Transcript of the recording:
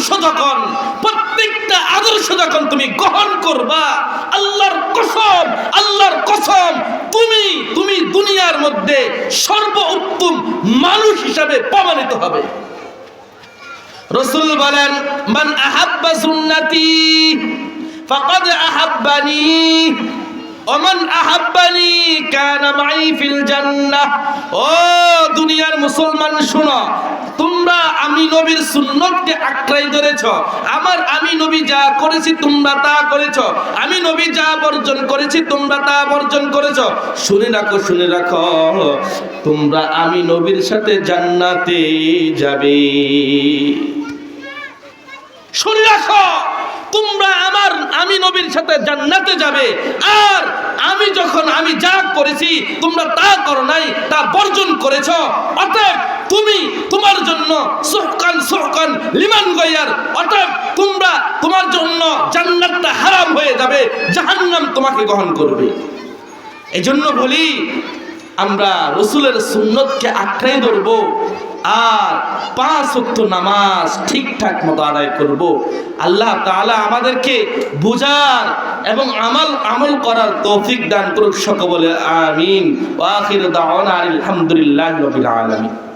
আদর্শ যখন প্রত্যেকটা আদর্শ যখন তুমি গ্রহণ করবা। আল্লাহর কসম আল্লাহর কসম, তুমি তুমি দুনিয়ার মধ্যে সর্ব উত্তম মানুষ হিসাবে প্রমাণিত হবে। রসুল বলেন, মান আহাব্বা সুন্নতি, ফাকাদ আহাব্বানি, ওমান আহাব্বানি কানা মাই ফিল জান্নাহ। ও দুনিয়ার মুসলমান, শোনো নবীর সুন্নতকে আঁকড়াই ধরেছ। আমার আমি নবী যা করেছি তোমরা তা করেছ। আমি নবী যা বর্জন করেছি তোমরা তা বর্জন করেছ। শুনে রাখো শুনে রাখো। তোমরা আমি নবীর সাথে জান্নাতে যাবে। শুনে রাখো, তোমরা আমার আমি নবীর সাথে জান্নাতে যাবে। আর আমি যখন আমি যা করেছি তোমরা তা করো নাই, তা বর্জন করেছ। অতএব তুমি জন্য সুহকান সুহকান লিমান গয়ার অতএব তোমরা তোমার জন্য জান্নাতটা হারাম হয়ে যাবে, জাহান্নাম তোমাকে গ্রহণ করবে। এই জন্য বলি, আমরা রসুলের সুন্নতকে আঁকড়াই ধরবো আর পাঁচ ওয়াক্ত নামাজ ঠিকঠাক মতো আদায় করব। আল্লাহ তাআলা আমাদেরকে বুঝার এবং আমল আমল করার তৌফিক দান করুক সকলে, আমিন। আলহামদুলিল্লাহি আলামিন।